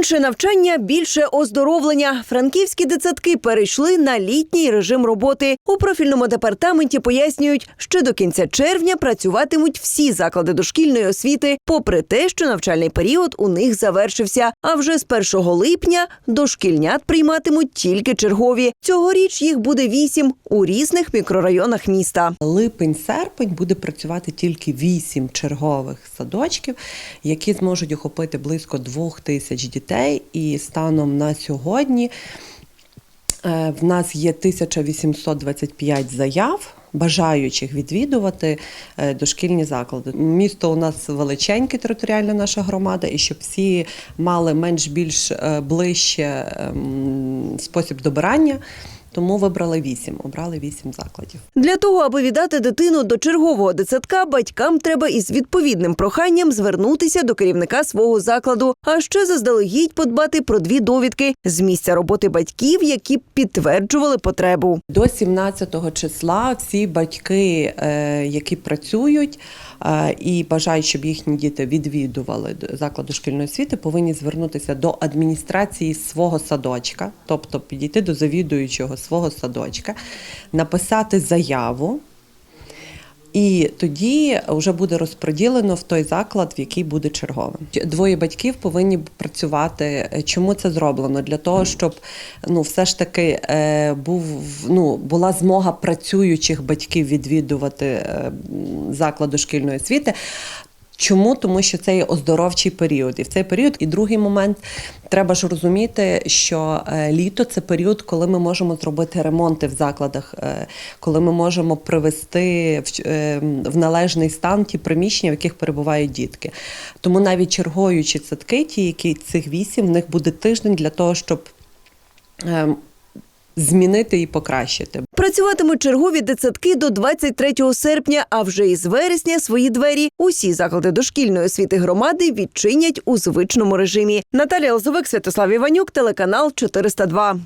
Менше навчання, більше оздоровлення. Франківські дитсадки перейшли на літній режим роботи. У профільному департаменті пояснюють, що до кінця червня працюватимуть всі заклади дошкільної освіти, попри те, що навчальний період у них завершився. А вже з 1 липня дошкільнят прийматимуть тільки чергові. Цьогоріч їх буде вісім у різних мікрорайонах міста. Липень-серпень буде працювати тільки вісім чергових садочків, які зможуть охопити близько двох тисяч дітей. І станом на сьогодні е, в нас є 1825 заяв. Бажаючих відвідувати е, дошкільні заклади. Місто у нас величеньке, територіальна наша громада, і щоб всі мали менш-більш е, ближче ем, спосіб добирання, тому вибрали вісім. Обрали вісім закладів. Для того, аби віддати дитину до чергового дитсадка, батькам треба із відповідним проханням звернутися до керівника свого закладу, а ще заздалегідь подбати про дві довідки з місця роботи батьків, які підтверджували потребу. До 17 числа всі батьки, е, які працюють е, і бажають, щоб їхні діти відвідували д- заклад дошкільної освіти, повинні звернутися до адміністрації свого садочка, тобто підійти до завідуючого свого садочка, написати заяву. І тоді вже буде розподілено в той заклад, в який буде черговим. Двоє батьків повинні працювати. Чому це зроблено? Для того, щоб ну все ж таки е, був ну була змога працюючих батьків відвідувати е, м, заклад дошкільної освіти. Чому? Тому що це є оздоровчий період. І в цей період, і другий момент, треба ж розуміти, що е, літо це період, коли ми можемо зробити ремонти в закладах, е, коли ми можемо привести е, в належний стан ті приміщення, в яких перебувають дітки. Тому навіть чергуючі садки, ті, які цих вісім, в них буде тиждень для того, щоб е, змінити і покращити. Працюватимуть чергові дитсадки до 23 серпня, а вже із вересня свої двері усі заклади дошкільної освіти громади відчинять у звичному режимі. Наталія Лозовик, Святослав Іванюк, телеканал 402.